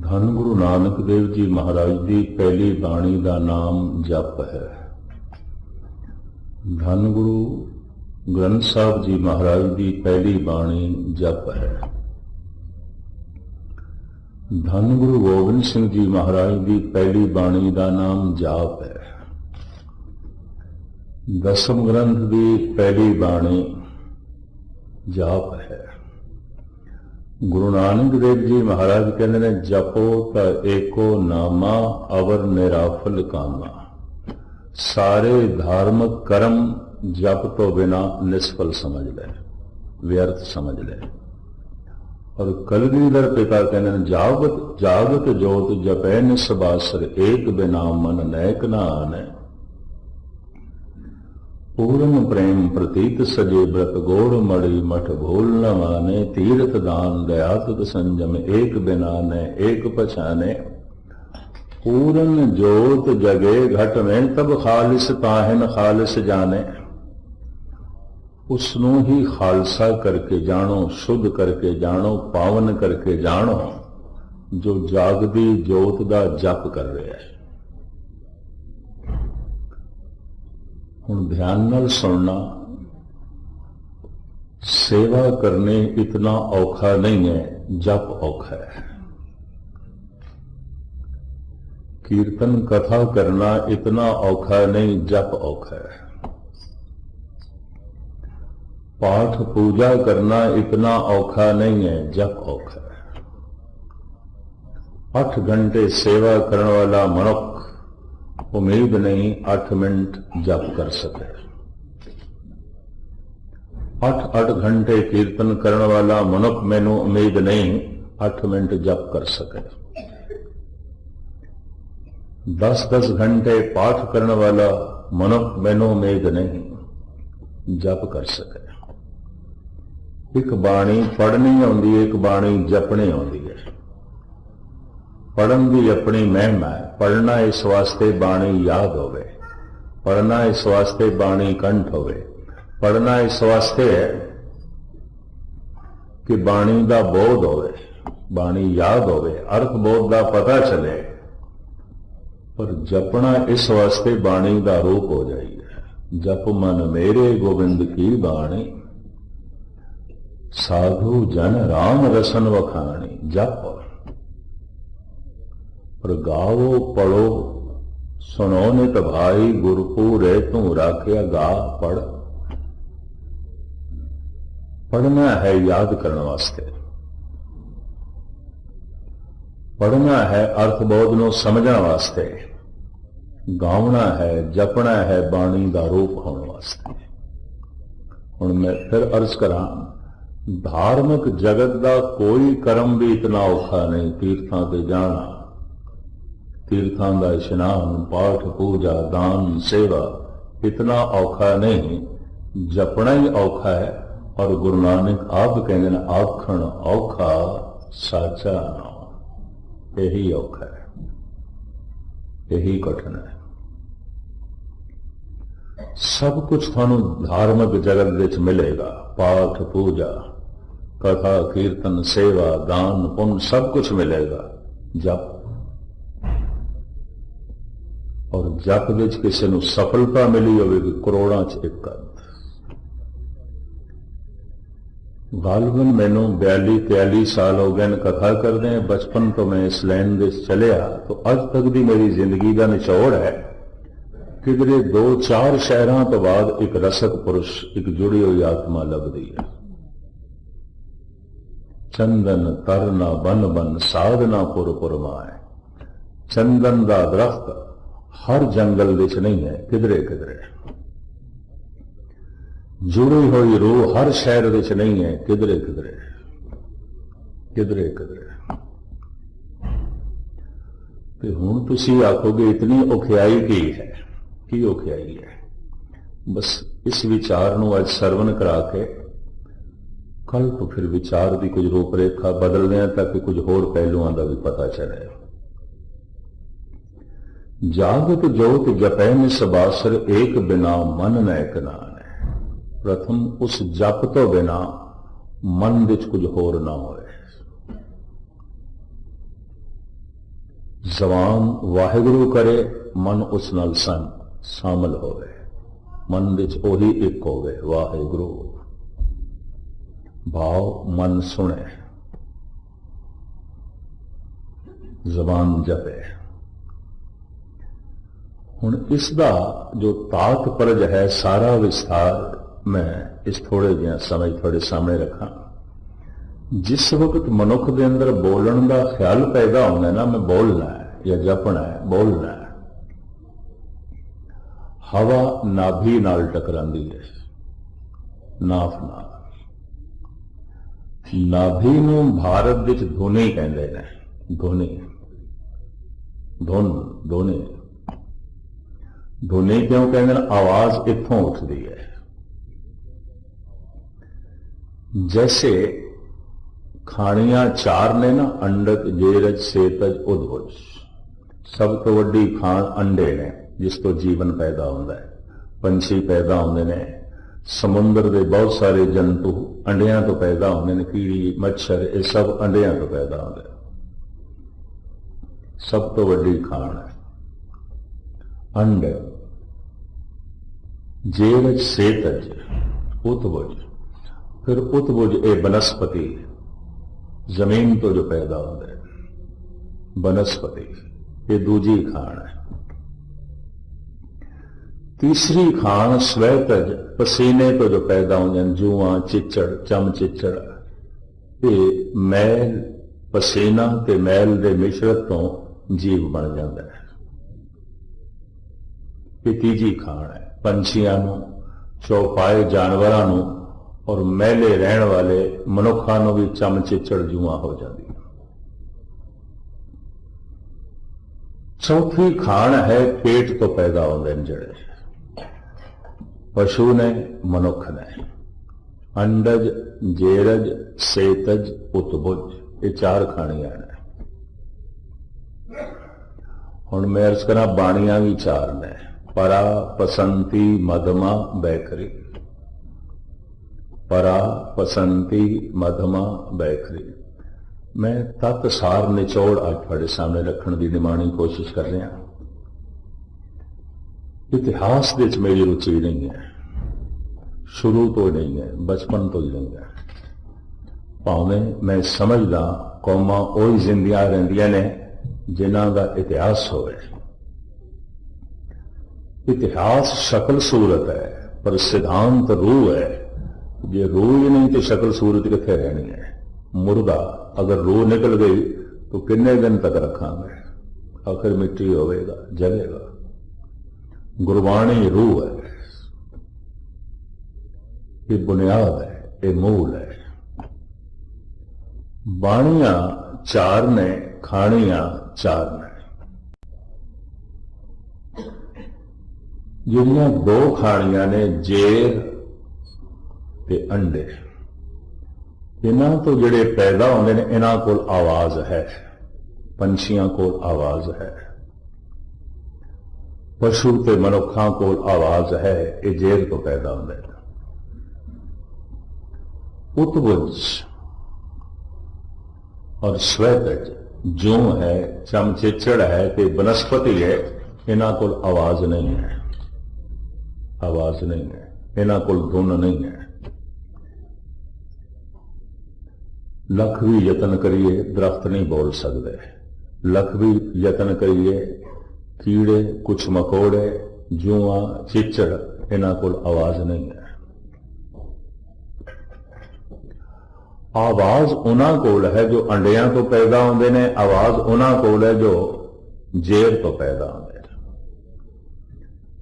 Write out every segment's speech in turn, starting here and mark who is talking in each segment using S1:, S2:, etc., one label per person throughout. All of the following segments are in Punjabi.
S1: ਧੰਨ ਗੁਰੂ ਨਾਨਕ ਦੇਵ ਜੀ ਮਹਾਰਾਜ ਦੀ ਪਹਿਲੀ ਬਾਣੀ ਦਾ ਨਾਮ ਜਪ ਹੈ। ਧੰਨ ਗੁਰੂ ਗ੍ਰੰਥ ਸਾਹਿਬ ਜੀ ਮਹਾਰਾਜ ਦੀ ਪਹਿਲੀ ਬਾਣੀ ਜਪ ਹੈ। ਧੰਨ ਗੁਰੂ ਗੋਬਿੰਦ ਸਿੰਘ ਜੀ ਮਹਾਰਾਜ ਦੀ ਪਹਿਲੀ ਬਾਣੀ ਦਾ ਨਾਮ ਜਾਪ ਹੈ। ਦਸਮ ਗ੍ਰੰਥ ਦੀ ਪਹਿਲੀ ਬਾਣੀ ਜਾਪ ਹੈ। ਗੁਰੂ ਨਾਨਕ ਦੇਵ ਜੀ ਮਹਾਰਾਜ ਕਹਿੰਦੇ ਨੇ, ਜਪੋ ਤਾਂ ਏਕੋ ਨਾਮਾ, ਅਵਰ ਨਿਰਾਫਲ ਕਾਮਾ। ਸਾਰੇ ਧਾਰਮਿਕ ਕਰਮ ਜਪ ਤੋਂ ਬਿਨਾ ਨਿਸਫਲ ਸਮਝ ਲੈ ਵਿਅਰਥ ਸਮਝ ਲੈ ਔਰ ਕਲਗੀਧਰ ਪਿਤਾ ਕਹਿੰਦੇ ਨੇ, ਜਾਗਤ ਜਾਗਤ ਜੋਤ ਜਪੈ ਨਿਸਬਾਸਰ, ਏਕ ਬਿਨਾ ਮਨ ਨੈਕ ਨਾ ਆਨੈ। ਪੂਰਨ ਪ੍ਰੇਮ ਪ੍ਰਤੀਤ ਸਜੇ ਬ੍ਰਤ ਗੋੜ ਮੜੀ ਮਠ ਭੂਲ ਨ ਮਾਨੇ, ਤੀਰਥ ਦਾਨ ਦਇਆ ਤੁਤ ਸੰਜਮ ਏਕ ਬਿਨਾ ਨੇ, ਏਕ ਪਛਾਨੇ ਪੂਰਨ ਜੋਤ ਜਗੇ ਘਟ ਮੈਂ ਤਬ ਖਾਲਿਸ ਤਾਹਨ ਖਾਲਿਸ ਜਾਣੇ। ਉਸ ਨੂੰ ਹੀ ਖਾਲਸਾ ਕਰਕੇ ਜਾਣੋ, ਸ਼ੁੱਧ ਕਰਕੇ ਜਾਣੋ, ਪਾਵਨ ਕਰਕੇ ਜਾਣੋ, ਜੋ ਜਾਗਦੀ ਜੋਤ ਦਾ ਜਪ ਕਰ ਰਿਹਾ ਹੈ। ਹੁਣ ਧਿਆਨ ਨਾਲ ਸੁਣਨਾ ਸੇਵਾ ਕਰਨੇ ਇਤਨਾ ਔਖਾ ਨਹੀਂ ਹੈ ਜਪ ਔਖਾ ਹੈ ਕੀਰਤਨ ਕਥਾ ਕਰਨਾ ਇਤਨਾ ਔਖਾ ਨਹੀਂ ਜਪ ਔਖਾ ਹੈ ਪਾਠ ਪੂਜਾ ਕਰਨਾ ਇਤਨਾ ਔਖਾ ਨਹੀਂ ਹੈ ਜਪ ਔਖਾ ਹੈ 8 ਘੰਟੇ ਸੇਵਾ ਕਰਨ ਵਾਲਾ ਮਨੁੱਖ ਉਮੀਦ ਨਹੀਂ 8 ਮਿੰਟ ਜਪ ਕਰ ਸਕੇ। 8-8 ਘੰਟੇ ਕੀਰਤਨ ਕਰਨ ਵਾਲਾ ਮਨੁੱਖ ਮੈਨੂੰ ਉਮੀਦ ਨਹੀਂ 8 ਮਿੰਟ ਜਪ ਕਰ ਸਕੇ। 10-10 ਘੰਟੇ ਪਾਠ ਕਰਨ ਵਾਲਾ ਮਨੁੱਖ ਮੈਨੂੰ ਉਮੀਦ ਨਹੀਂ ਜਪ ਕਰ ਸਕੇ। ਇੱਕ ਬਾਣੀ ਪੜ੍ਹਨੀ ਆਉਂਦੀ ਹੈ, ਇੱਕ ਬਾਣੀ ਜਪਣੀ ਆਉਂਦੀ ਹੈ। ਪੜਨ ਦੀ ਆਪਣੀ ਮਹਿਮਾ ਹੈ। ਪੜਨਾ ਇਸ ਵਾਸਤੇ ਬਾਣੀ ਯਾਦ ਹੋਵੇ। ਪੜਨਾ ਇਸ ਵਾਸਤੇ ਬਾਣੀ ਕੰਠ ਹੋਵੇ। ਪੜਨਾ ਇਸ ਵਾਸਤੇ ਹੈ ਕਿ ਬਾਣੀ ਦਾ ਬੋਧ ਹੋਵੇ। ਬਾਣੀ ਯਾਦ ਹੋਵੇ। ਅਰਥ ਬੋਧ ਦਾ ਪਤਾ ਚਲੇ। ਪਰ ਜਪਣਾ ਇਸ ਵਾਸਤੇ ਬਾਣੀ ਦਾ ਰੂਪ ਹੋ ਜਾਈਏ ਜਪ ਮਨ ਮੇਰੇ ਗੋਬਿੰਦ ਕੀ ਬਾਣੀ? ਸਾਧੂ ਜਨ ਰਾਮ ਰਸਨ ਵਖਾਣੀ। ਜਪ ਪਰ ਗਾਵੋ ਪੜੋ, ਸੁਣੋ ਨਿਤ ਭਾਈ, ਗੁਰਪੂਰੇ ਤੂੰ ਰਾਖਿਆ ਗਾ, ਪੜ। ਪੜਨਾ ਹੈ ਯਾਦ ਕਰਨ ਵਾਸਤੇ। ਪੜਨਾ ਹੈ ਅਰਥ ਬੋਧ ਨੂੰ ਸਮਝਣ ਵਾਸਤੇ। ਗਾਉਣਾ ਹੈ, ਜਪਣਾ ਹੈ ਬਾਣੀ ਦਾ ਰੂਪ ਹੋਣ ਵਾਸਤੇ। ਹੁਣ ਮੈਂ ਫਿਰ ਅਰਜ਼ ਕਰਾਂ, ਧਾਰਮਿਕ ਜਗਤ ਦਾ ਕੋਈ ਕਰਮ ਵੀ ਇਤਨਾ ਔਖਾ ਨਹੀਂ, ਤੀਰਥਾਂ ਤੇ ਜਾਣਾ। ਤੀਰਥਾਂ ਦਾ ਇਸ਼ਨਾਨ ਪਾਠ ਪੂਜਾ ਦਾਨ ਸੇਵਾ ਇਤਨਾ ਔਖਾ ਨਹੀਂ ਜਪਣਾ ਹੀ ਔਖਾ ਹੈ ਔਰ ਗੁਰੂ ਨਾਨਕ ਆਪ ਕਹਿੰਦੇ ਨੇ ਆਖਣ ਔਖਾ ਸਾਚਾ ਨਾਮ ਇਹੀ ਔਖਾ ਹੈ ਇਹੀ ਕਠਿਨ ਹੈ ਸਭ ਕੁਝ ਤੁਹਾਨੂੰ ਧਾਰਮਿਕ ਜਗਤ ਵਿੱਚ ਮਿਲੇਗਾ ਪਾਠ ਪੂਜਾ ਕਥਾ ਕੀਰਤਨ ਸੇਵਾ ਦਾਨ ਪੁੰਨ ਸਭ ਕੁਝ ਮਿਲੇਗਾ ਜਪ ਔਰ ਜਪ ਵਿੱਚ ਕਿਸੇ ਨੂੰ ਸਫਲਤਾ ਮਿਲੀ ਹੋਵੇਗੀ ਕਰੋੜਾਂ ਚ ਇੱਕ ਅੱਧ ਗਾਲਬਨ ਮੈਨੂੰ 42 43 ਸਾਲ ਹੋ ਗਏ ਨੇ ਕਥਾ ਕਰਦੇ ਬਚਪਨ ਤੋਂ ਮੈਂ ਇਸ ਲਾਈਨ ਦੇ ਚਲਿਆ ਤਾਂ ਅੱਜ ਤੱਕ ਦੀ ਮੇਰੀ ਜ਼ਿੰਦਗੀ ਦਾ ਨਿਚੋੜ ਹੈ। ਕਿ ਕਿਧਰੇ ਦੋ ਚਾਰ ਸ਼ਹਿਰਾਂ ਤੋਂ ਬਾਅਦ ਇੱਕ ਰਸਕ ਪੁਰਸ਼, ਇੱਕ ਜੁੜੀ ਹੋਈ ਆਤਮਾ ਲੱਭਦੀ ਹੈ। ਚੰਦਨ ਤਰਨਾ ਬਨ ਬਨ ਸਾਧਨਾ ਪੁਰ ਪੁਰਮਾਏ। ਚੰਦਨ ਦਾ ਦਰਖਤ ਹਰ ਜੰਗਲ ਵਿੱਚ ਨਹੀਂ ਹੈ, ਕਿਧਰੇ ਕਿਧਰੇ। ਜੁੜੀ ਹੋਈ ਰੂਹ ਹਰ ਸ਼ਹਿਰ ਵਿੱਚ ਨਹੀਂ ਹੈ, ਕਿਧਰੇ ਕਿਧਰੇ। ਕਿਧਰੇ ਕਿਧਰੇ। ਤੇ ਹੁਣ ਤੁਸੀਂ ਆਖੋਗੇ ਇਤਨੀ ਔਖਿਆਈ ਕੀ ਹੈ? ਕੀ ਔਖਿਆਈ ਹੈ? ਬਸ ਇਸ ਵਿਚਾਰ ਨੂੰ ਅੱਜ ਸਰਵਨ ਕਰਾ ਕੇ ਕੱਲ ਤੋਂ ਫਿਰ ਵਿਚਾਰ ਦੀ ਕੁਝ ਰੂਪਰੇਖਾ ਬਦਲਦੇ ਹਾਂ ਤਾਂ ਕਿ ਕੁਝ ਹੋਰ ਪਹਿਲੂਆਂ ਦਾ ਵੀ ਪਤਾ ਚੱਲੇ ਜਾਗਤ ਜੋਤ ਜਪੈ ਨਿਸਬਾਸਰ ਏਕ ਬਿਨਾ ਮਨ ਨੈਕ ਨਾਨ। ਪ੍ਰਥਮ ਉਸ ਜਪ ਤੋਂ ਬਿਨਾ ਮਨ ਵਿੱਚ ਕੁਝ ਹੋਰ ਨਾ ਹੋਵੇ। ਜ਼ਬਾਨ ਵਾਹਿਗੁਰੂ ਕਰੇ, ਮਨ ਉਸ ਨਾਲ ਸੰਗ ਸ਼ਾਮਲ ਹੋਵੇ। ਮਨ ਵਿੱਚ ਉਹੀ ਇੱਕ ਹੋਵੇ, ਵਾਹਿਗੁਰੂ। ਭਾਵ ਮਨ ਸੁਣੇ। ਜ਼ਬਾਨ ਜਪੇ। ਹੁਣ ਇਸ ਦਾ ਜੋ ਤਾਤਪਰਜ ਹੈ, ਸਾਰਾ ਵਿਸਥਾਰ ਮੈਂ ਇਸ ਥੋੜੇ ਜਿਹਾ ਸਮੇਂ ਤੁਹਾਡੇ ਸਾਹਮਣੇ ਰੱਖਾਂ। ਜਿਸ ਵਕਤ ਮਨੁੱਖ ਦੇ ਅੰਦਰ ਬੋਲਣ ਦਾ ਖਿਆਲ ਪੈਦਾ ਹੁੰਦਾ ਨਾ, ਮੈਂ ਬੋਲਣਾ ਹੈ ਜਾਂ ਜਪਣਾ ਹੈ, ਬੋਲਣਾ ਹੈ। ਹਵਾ ਨਾਭੀ ਨਾਲ ਟਕਰਾਂਦੀ ਹੈ ਨਾਫ ਨਾਲ। ਨਾਭੀ ਨੂੰ ਭਾਰਤ ਵਿੱਚ ਧੁਨੀ ਕਹਿੰਦੇ ਨੇ, ਧੁਨੀ। ਧੋਨ, ਧੁਨੀ। ਧੁਨੀ ਕਿਉਂ ਕਹਿੰਦੇ ਨੇ? ਆਵਾਜ਼ ਇੱਥੋਂ ਉੱਠਦੀ ਹੈ। ਜੈਸੇ ਖਾਣੀਆਂ ਚਾਰ ਨੇ ਨਾ, ਅੰਡਕ, ਜੇਰਜ, ਸੇਤਜ ਉਦਭੁਜ ਸਭ ਤੋਂ ਵੱਡੀ ਖਾਣ ਅੰਡੇ ਨੇ, ਜਿਸ ਤੋਂ ਜੀਵਨ ਪੈਦਾ ਹੁੰਦਾ ਹੈ। ਪੰਛੀ ਪੈਦਾ ਹੁੰਦੇ ਨੇ। ਸਮੁੰਦਰ ਦੇ ਬਹੁਤ ਸਾਰੇ ਜੰਤੂ ਅੰਡਿਆਂ ਤੋਂ ਪੈਦਾ ਹੁੰਦੇ ਨੇ। ਕੀੜੀ, ਮੱਛਰ, ਇਹ ਸਭ ਅੰਡਿਆਂ ਤੋਂ ਪੈਦਾ ਹੁੰਦੇ ਸਭ ਤੋਂ ਵੱਡੀ ਖਾਣ ਹੈ। ਅੰਡ। ਜੇਰਜ ਸੇਤਜ ਉਤਬੁਜ ਫਿਰ ਉਤਬੁਜ ਇਹ ਬਨਸਪਤੀ, ਜ਼ਮੀਨ ਤੋਂ ਜੋ ਪੈਦਾ ਹੁੰਦਾ ਹੈ। ਬਨਸਪਤੀ, ਇਹ ਦੂਜੀ ਖਾਣ ਹੈ। ਤੀਸਰੀ ਖਾਣ ਸਵੈਤਜ ਪਸੀਨੇ ਤੋਂ ਜੋ ਪੈਦਾ ਹੁੰਦੇ ਹਨ, ਜੂਆਂ, ਚਿੱਚੜ, ਚਮ ਚਿੱਚੜ। ਇਹ ਮੈਲ, ਪਸੀਨਾ ਤੇ ਮੈਲ ਦੇ ਮਿਸ਼ਰਤ ਤੋਂ ਜੀਵ ਬਣ ਜਾਂਦਾ ਹੈ। ਇਹ ਤੀਜੀ ਖਾਣ ਹੈ। ਪੰਛੀਆਂ ਨੂੰ, ਚੌਪਾਏ ਜਾਨਵਰਾਂ ਨੂੰ ਔਰ ਮਹਿਲੇ ਰਹਿਣ ਵਾਲੇ ਮਨੁੱਖਾਂ ਨੂੰ ਵੀ ਚਮ ਚਿੱਚੜ ਹੋ ਜਾਂਦੀ। ਚੌਥੀ ਖਾਣ ਹੈ ਪੇਟ ਤੋਂ ਪੈਦਾ ਹੁੰਦੇ ਨੇ ਜਿਹੜੇ। ਪਸ਼ੂ ਨੇ, ਮਨੁੱਖ ਨੇ। ਅੰਡਜ, ਜੇਰਜ, ਸੇਤਜ ਉਤਬੁਜ ਇਹ ਚਾਰ ਖਾਣੀਆਂ ਨੇ। ਹੁਣ ਮੈਂ ਅਰਜ਼ ਕਰਾਂ ਬਾਣੀਆਂ ਵੀ ਚਾਰ ਨੇ। ਪਰਾ ਪਸੰਤੀ ਮਧਮਾ ਬੈਕਰੀ ਪਰਾ ਪਸੰਤੀ ਮਧਮਾ ਬੈਕਰੀ ਮੈਂ ਤਤ ਸਾਰ ਨਿਚੋੜ ਅੱਜ ਤੁਹਾਡੇ ਸਾਹਮਣੇ ਰੱਖਣ ਦੀ ਨਿਮਾਣੀ ਕੋਸ਼ਿਸ਼ ਕਰ ਰਿਹਾ ਇਤਿਹਾਸ ਦੇ ਵਿੱਚ ਮੇਰੀ ਰੁਚੀ ਨਹੀਂ ਹੈ ਸ਼ੁਰੂ ਤੋਂ ਨਹੀਂ ਹੈ ਬਚਪਨ ਤੋਂ ਹੀ ਨਹੀਂ ਹੈ ਭਾਵੇਂ ਮੈਂ ਸਮਝਦਾ ਕੌਮਾਂ ਉਹੀ ਜ਼ਿੰਦਗੀਆਂ ਰਹਿੰਦੀਆਂ ਨੇ ਜਿਨ੍ਹਾਂ ਦਾ ਇਤਿਹਾਸ ਹੋਵੇ ਇਤਿਹਾਸ ਸ਼ਕਲ ਸੂਰਤ ਹੈ, ਪਰ ਸਿਧਾਂਤ ਰੂਹ ਹੈ। ਜੇ ਰੂਹ ਹੀ ਨਹੀਂ ਤੇ ਸ਼ਕਲ ਸੂਰਤ ਕਿੱਥੇ ਰਹਿਣੀ ਹੈ? ਮੁਰਦਾ, ਅਗਰ ਰੂਹ ਨਿਕਲ ਗਈ, ਤਾਂ ਕਿੰਨੇ ਦਿਨ ਤੱਕ ਰੱਖਾਂਗੇ? ਆਖਰ ਮਿੱਟੀ ਹੋਵੇਗਾ, ਜਲੇਗਾ। ਗੁਰਬਾਣੀ ਰੂਹ ਹੈ। ਇਹ ਬੁਨਿਆਦ ਹੈ, ਇਹ ਮੂਲ ਹੈ। ਬਾਣੀਆਂ ਚਾਰ ਨੇ, ਖਾਣੀਆਂ ਚਾਰ ਨੇ। ਜਿਹੜੀਆਂ ਦੋ ਖਾਣੀਆਂ ਨੇ, ਜੇਰ ਤੇ ਅੰਡੇ। ਇਹਨਾਂ ਤੋਂ ਜਿਹੜੇ ਪੈਦਾ ਹੁੰਦੇ ਨੇ, ਇਹਨਾਂ ਕੋਲ ਆਵਾਜ਼ ਹੈ। ਪੰਛੀਆਂ ਕੋਲ ਆਵਾਜ਼ ਹੈ। ਪਸ਼ੂ ਤੇ ਮਨੁੱਖਾਂ ਕੋਲ ਆਵਾਜ਼ ਹੈ, ਇਹ ਜੇਰ ਤੋਂ ਪੈਦਾ ਹੁੰਦੇ ਨੇ। ਉਤਬੁਜ ਔਰ ਸਵੈਤਜ ਜੋ ਹੈ, ਚਮਚੇਚੜ ਹੈ ਤੇ ਬਨਸਪਤੀ ਹੈ, ਇਹਨਾਂ ਕੋਲ ਆਵਾਜ਼ ਨਹੀਂ ਹੈ। ਆਵਾਜ਼ ਨਹੀਂ ਹੈ, ਇਹਨਾਂ ਕੋਲ ਧੁਨ ਨਹੀਂ ਹੈ। ਲੱਖ ਵੀ ਯਤਨ ਕਰੀਏ, ਦਰਖਤ ਨਹੀਂ ਬੋਲ ਸਕਦੇ। ਲੱਖ ਵੀ ਯਤਨ ਕਰੀਏ, ਕੀੜੇ, ਕੁਛ ਮਕੌੜੇ, ਜੂਆਂ, ਚਿੱਚੜ, ਇਹਨਾਂ ਕੋਲ ਆਵਾਜ਼ ਨਹੀਂ ਹੈ। ਆਵਾਜ਼ ਉਹਨਾਂ ਕੋਲ ਹੈ ਜੋ ਅੰਡਿਆਂ ਤੋਂ ਪੈਦਾ ਹੁੰਦੇ ਨੇ, ਆਵਾਜ਼ ਉਹਨਾਂ ਕੋਲ ਹੈ ਜੋ ਜੇਰ ਤੋਂ ਪੈਦਾ ਹੁੰਦੇ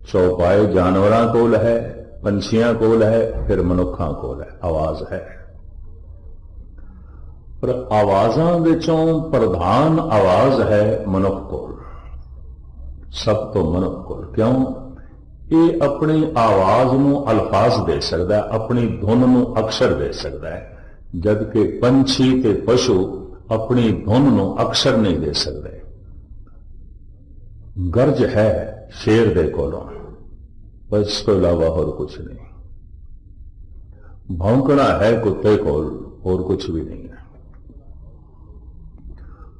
S1: ਨੇ ਚੌਪਾਏ ਜਾਨਵਰਾਂ ਕੋਲ ਹੈ, ਪੰਛੀਆਂ ਕੋਲ ਹੈ, ਫਿਰ ਮਨੁੱਖਾਂ ਕੋਲ ਹੈ। ਆਵਾਜ਼ ਹੈ। ਪਰ ਆਵਾਜ਼ਾਂ ਵਿੱਚੋਂ ਪ੍ਰਧਾਨ ਆਵਾਜ਼ ਹੈ ਮਨੁੱਖ ਕੋਲ। ਸਭ ਤੋਂ ਮਨੁੱਖ ਕੋਲ। ਕਿਉਂ? ਇਹ ਆਪਣੀ ਆਵਾਜ਼ ਨੂੰ ਅਲਫਾਜ਼ ਦੇ ਸਕਦਾ ਹੈ, ਆਪਣੀ ਧੁਨ ਨੂੰ ਅਕਸ਼ਰ ਦੇ ਸਕਦਾ ਹੈ। ਜਦ ਕਿ ਪੰਛੀ ਤੇ ਪਸ਼ੂ ਆਪਣੀ ਧੁਨ ਨੂੰ ਅਕਸ਼ਰ ਨਹੀਂ ਦੇ ਸਕਦੇ। ਗਰਜ ਹੈ ਸ਼ੇਰ ਦੇ ਕੋਲੋਂ ਪਰ ਇਸ ਤੋਂ ਇਲਾਵਾ ਹੋਰ ਕੁਝ ਨਹੀਂ ਭੌਂਕਣਾ ਹੈ ਕੁੱਤੇ ਕੋਲ ਹੋਰ ਕੁਝ ਵੀ ਨਹੀਂ ਹੈ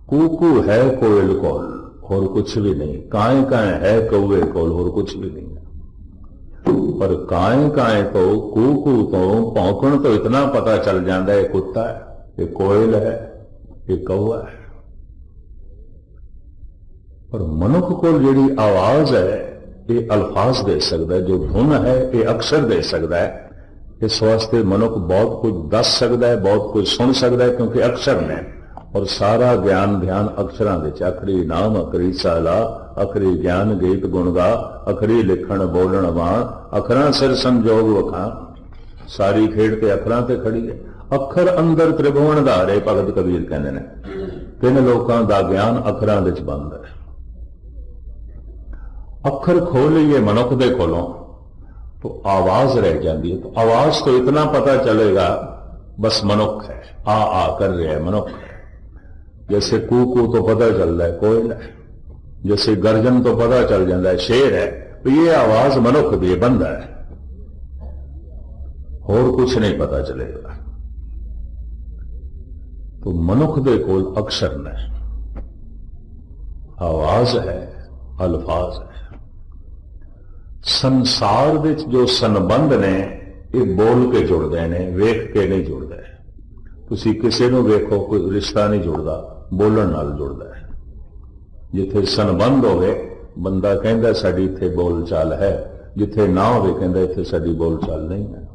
S1: ਕੂਕੂ ਹੈ ਕੋਇਲ ਕੋਲ ਹੋਰ ਕੁਝ ਵੀ ਨਹੀਂ ਕਾਏ ਕਾਏ ਹੈ ਕਊਏ ਕੋਲ ਹੋਰ ਕੁਝ ਵੀ ਨਹੀਂ ਹੈ ਪਰ ਕਾਏ ਕਾਏ ਤੋਂ ਕੂਕੂ ਤੋਂ ਭੌਂਕਣ ਤੋਂ ਇਤਨਾ ਪਤਾ ਚੱਲ ਜਾਂਦਾ ਹੈ ਕੁੱਤਾ ਹੈ ਇਹ ਕੋਇਲ ਹੈ ਇਹ ਕਊਆ ਹੈ ਪਰ ਮਨੁੱਖ ਕੋਲ ਜਿਹੜੀ ਆਵਾਜ਼ ਹੈ, ਇਹ ਅਲਫਾਜ਼ ਦੇ ਸਕਦਾ ਜੋ ਧੁਨ ਹੈ, ਇਹ ਅਕਸ਼ਰ ਦੇ ਸਕਦਾ ਹੈ। ਇਸ ਵਾਸਤੇ ਮਨੁੱਖ ਬਹੁਤ ਕੁਝ ਦੱਸ ਸਕਦਾ ਹੈ, ਬਹੁਤ ਕੁਝ ਸੁਣ ਸਕਦਾ ਹੈ, ਕਿਉਂਕਿ ਅਕਸ਼ਰ ਨੇ। ਔਰ ਸਾਰਾ ਗਿਆਨ ਧਿਆਨ ਅਕਸ਼ਰਾਂ ਵਿੱਚ ਅਖਰੀ ਨਾਮ, ਅਖਰੀ ਸਾਲਾ, ਅਖਰੀ ਗਿਆਨ, ਗੀਤ ਗੁਣਗਾ ਅਖਰੀ ਲਿਖਣ, ਬੋਲਣ ਵਾਂ ਅਖਰਾਂ ਸਿਰ ਸੰਜੋਗ ਵਖਾਂ। ਸਾਰੀ ਖੇਡ ਤੇ ਅੱਖਰਾਂ ਤੇ ਖੜੀ ਹੈ। ਅੱਖਰ ਅੰਦਰ ਤ੍ਰਿਭੁਵਨ ਧਾਰੇ, ਭਗਤ ਕਬੀਰ ਕਹਿੰਦੇ ਨੇ। ਤਿੰਨ ਲੋਕਾਂ ਦਾ ਗਿਆਨ ਅੱਖਰਾਂ ਵਿੱਚ ਬੰਦ ਹੈ। अखर खोलिए मनखदे खोलो तो आवाज़ रह जाती है तो आवाज़ तो इतना पता चलेगा बस मनुख है आ आ कर रहे हैं मनुख है जैसे कू कू तो पता चल रहा है कोयल है जैसे गर्जन तो पता चल जाता है शेर है तो ये आवाज़ मनुख भी बंदा है और कुछ नहीं पता चलेगा तो मनुख दे कोल अक्षर न आवाज़ है अल्फाज है ਸੰਸਾਰ ਵਿੱਚ ਜੋ ਸੰਬੰਧ ਨੇ, ਇਹ ਬੋਲ ਕੇ ਜੁੜਦੇ ਨੇ, ਵੇਖ ਕੇ ਨਹੀਂ ਜੁੜਦੇ। ਤੁਸੀਂ ਕਿਸੇ ਨੂੰ ਵੇਖੋ, ਕੋਈ ਰਿਸ਼ਤਾ ਨਹੀਂ ਜੁੜਦਾ, ਬੋਲਣ ਨਾਲ ਜੁੜਦਾ ਹੈ। ਜਿੱਥੇ ਸੰਬੰਧ ਹੋਵੇ, ਬੰਦਾ ਕਹਿੰਦਾ ਸਾਡੀ ਇੱਥੇ ਬੋਲਚਾਲ ਹੈ, ਜਿੱਥੇ ਨਾ ਹੋਵੇ ਕਹਿੰਦਾ ਇੱਥੇ ਸਾਡੀ ਬੋਲਚਾਲ ਨਹੀਂ ਹੈ।